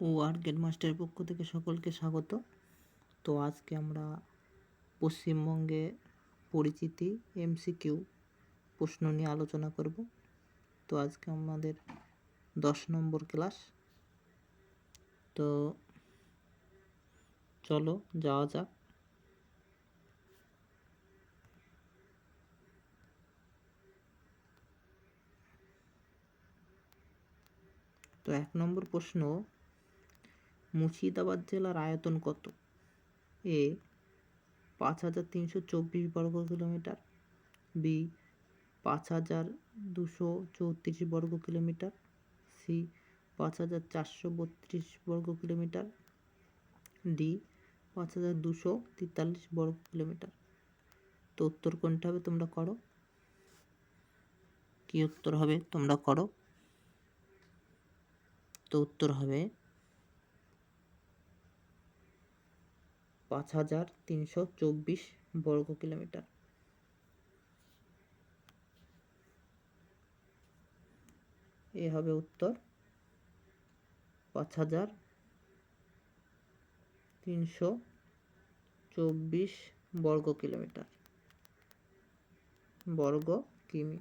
ও আর মাস্টারের পক্ষ থেকে সকলকে স্বাগত। তো আজকে আমরা পশ্চিমবঙ্গে পরিচিতি এমসিকিউ প্রশ্ন নিয়ে আলোচনা করব। তো আজকে আমাদের দশ নম্বর ক্লাস। তো চলো, যাওয়া যাক। তো এক নম্বর প্রশ্ন মুর্শিদাবাদ জেলার আয়তন কত? এ, পাঁচ হাজার তিনশো চব্বিশ বর্গ কিলোমিটার, বি, পাঁচ হাজার দুশো চৌত্রিশ বর্গ কিলোমিটার, সি, পাঁচ হাজার চারশো বত্রিশ বর্গ কিলোমিটার, ডি, পাঁচ হাজার দুশো তেতাল্লিশ বর্গ কিলোমিটার। তো উত্তর কোনটা হবে তোমরা করো? কি উত্তর হবে তোমরা করো? তো উত্তর হবে পাঁচ হাজার তিনশো চব্বিশ বর্গ কিলোমিটার। এ হবে উত্তর। পাঁচ হাজার তিনশো চব্বিশ বর্গ কিলোমিটার। বর্গ কিমি।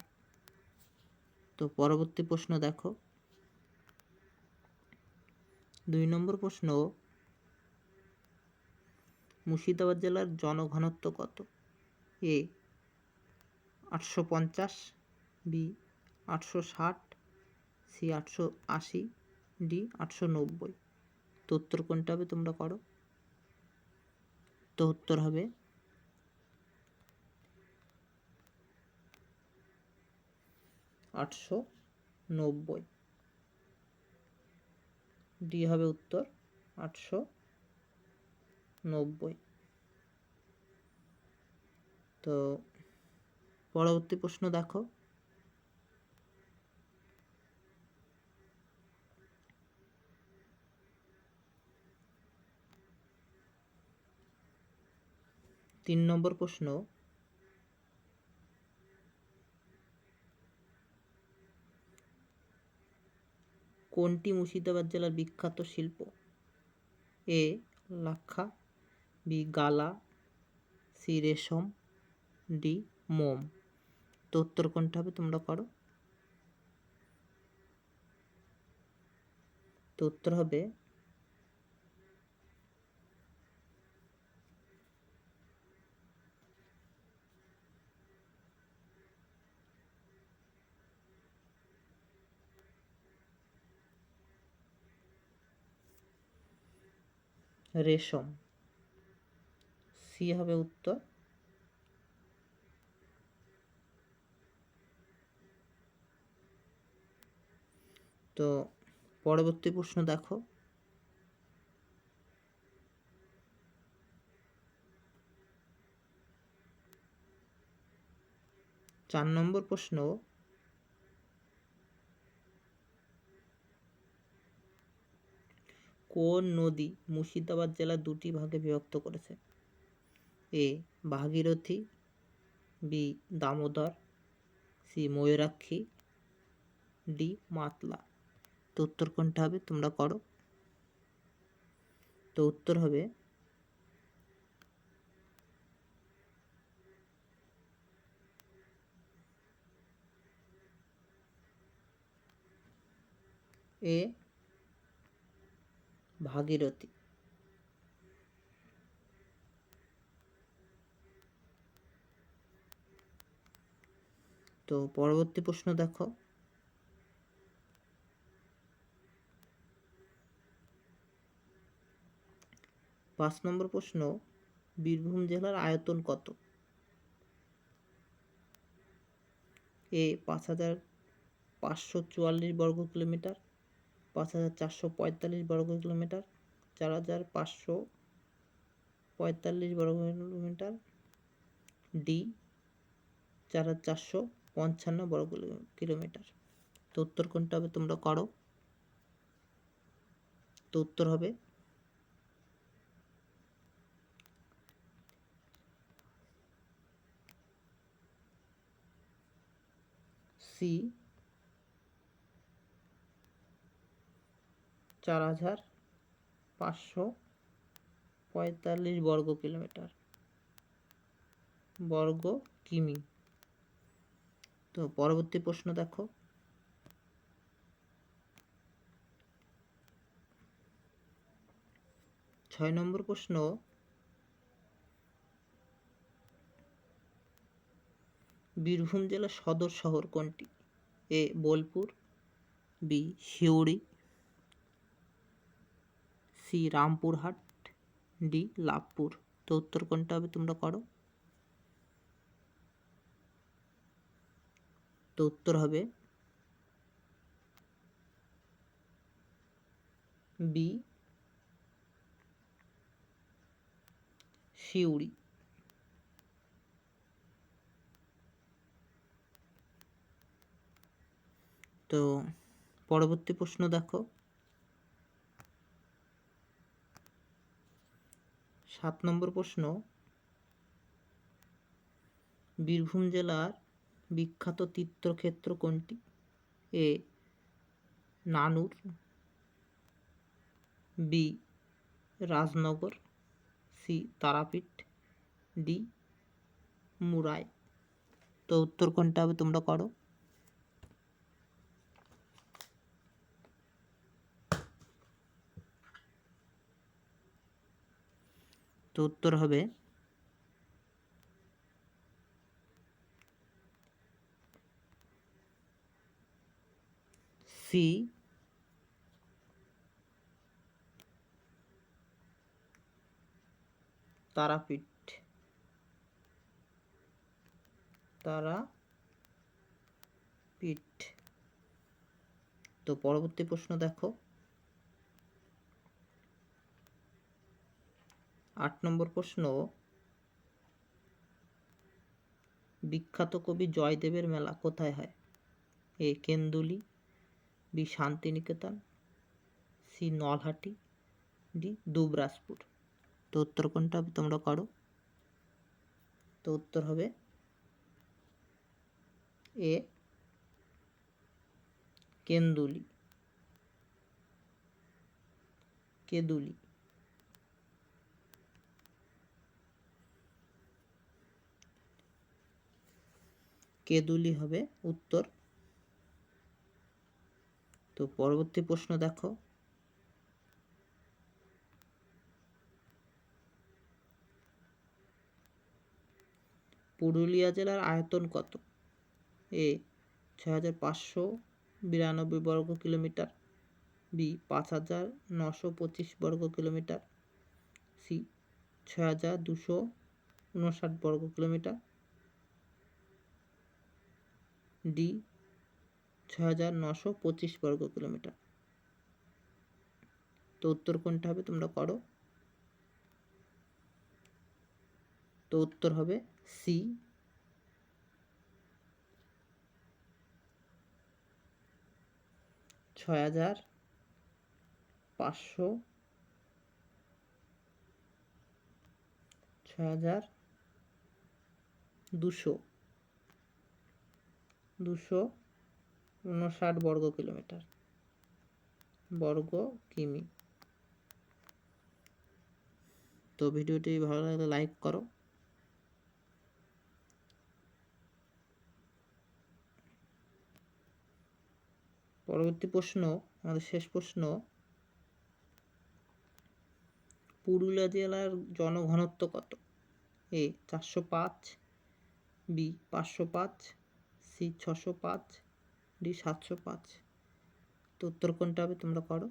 তো পরবর্তী প্রশ্ন দেখো। দুই নম্বর প্রশ্ন মুর্শিদাবাদ জেলার জনঘনত্ব কত? এ, আটশো পঞ্চাশ, বি, আটশো ষাট, সি, আটশো আশি, ডি, আটশো নব্বই। তো উত্তর কোনটা হবে তোমরা করো? তো উত্তর হবে আটশো নব্বই। ডি হবে উত্তর আটশো নব্বই। তো পরবর্তী প্রশ্ন দেখো। তিন নম্বর প্রশ্ন। কোনটি মুর্শিদাবাদ জেলার বিখ্যাত শিল্প? এ, লাক্ষা গালা সি রেশম, ডি মোম। তো উত্তর কোনটা হবে তোমরা করো? তো উত্তর হবে রেশম। সি হবে উত্তর। তো পরবর্তী প্রশ্ন দেখো। চার নম্বর প্রশ্ন, কোন নদী মুর্শিদাবাদ জেলা দুটি ভাগে বিভক্ত করেছে? A Bhagirathi, B Damodar, C Mayurakshi, D Matla. তো উত্তর কোনটা হবে তোমরা করো। তো উত্তর হবে এ ভাগীরথী। তো পরবর্তী প্রশ্ন দেখো। পাঁচ নম্বর প্রশ্ন, বীরভূম জেলার আয়তন কত? এ, পাঁচ হাজার পাঁচশো চুয়াল্লিশ বর্গ কিলোমিটার, পাঁচ হাজার চারশো পঁয়তাল্লিশ বর্গ কিলোমিটার, চার হাজার পাঁচশো পঁয়তাল্লিশ বর্গ কিলোমিটার, ডি, চার হাজার চারশো পঞ্চান্ন বর্গ কিলোমিটার। তো উত্তর কোনটা হবে তোমরা করো। তো উত্তর হবে সি। চার হাজার পাঁচশো পঁয়তাল্লিশ বর্গ কিলোমিটার। বর্গ কিমি। তো পরবর্তী প্রশ্ন দেখো। ছয় নম্বর প্রশ্ন, বীরভূম জেলার সদর শহর কোনটি? A, Bolpur, B Suri C, Rampurhat, D, Labhpur. তো উত্তর কোনটা হবে তোমরা করো? তো উত্তর হবে বি সিউড়ি তো পরবর্তী প্রশ্ন দেখো। সাত নম্বর প্রশ্ন বীরভূম জেলার বিখ্যাত তীর্থক্ষেত্র কোনটি? A, Nanoor, B, Rajnagar, C, Tarapith, D, Murarai. তো উত্তর কোনটা হবে তোমরা করো? তো উত্তর হবে সি তারাপীঠ তারাপীঠ। তো পরবর্তী প্রশ্ন দেখো। আট নম্বর প্রশ্ন, বিখ্যাত কবি জয়দেবের মেলা কোথায় হয়? A, Kenduli B Santiniketan, C Nalhati, D Dubrajpur. তো উত্তর কোনটা তোমরা করো? তো উত্তর হবে এ কেন্দুলি। কেদুলি। কেদুলি হবে উত্তর তো পরবর্তী প্রশ্ন দেখো। পুরুলিয়া জেলার আয়তন কত? এ, ছয় হাজার পাঁচশো বিরানব্বই বর্গ কিলোমিটার, বি, পাঁচ হাজার নশো পঁচিশ বর্গ কিলোমিটার, সি, ছয় হাজার দুশো উনষাট বর্গ কিলোমিটার, ডি ছয় হাজার নশো পঁচিশ বর্গ কিলোমিটার। তো উত্তর কোনটা হবে তোমরা করো? তো উত্তর হবে সি ছয় হাজার পাঁচশো, ছয় হাজার দুশো দুশো উনষাট বর্গ কিলোমিটার। বর্গ কিমি। তো ভিডিওটি ভালো লাগলে লাইক করো। পরবর্তী প্রশ্ন, আমাদের শেষ প্রশ্ন। পুরুলিয়া জেলার জনঘনত্ব কত? এ চারশো পাঁচ, বি পাঁচশো পাঁচ, সি ছশো পাঁচ ডি সাতশো পাঁচ। তো উত্তর কোনটা হবে তোমরা করো।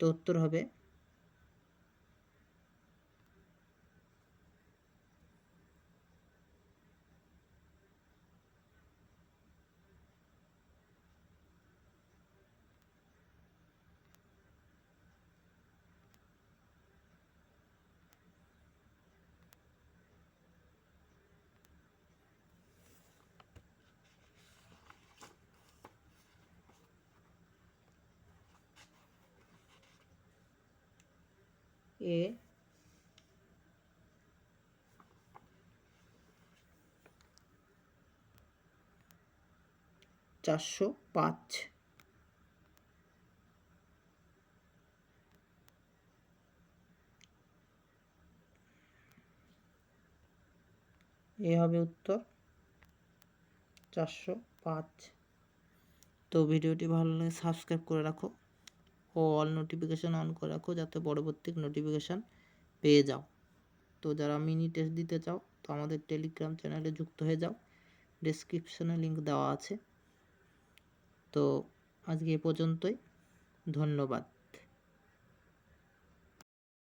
তো উত্তর হবে এ চারশো পাঁচ। এ হবে উত্তর। চারশো পাঁচ। তো ভিডিওটি ভালো লাগে, সাবস্ক্রাইব করে রাখো। ও অল নোটিফিকেশান অন করে রাখো যাতে পরবর্তী নোটিফিকেশান পেয়ে যাও। তো যারা মিনি টেস্ট দিতে চাও, তো আমাদের টেলিগ্রাম চ্যানেলে যুক্ত হয়ে যাও। ডেসক্রিপশনে লিঙ্ক দেওয়া আছে। তো আজকে এ পর্যন্তই। ধন্যবাদ।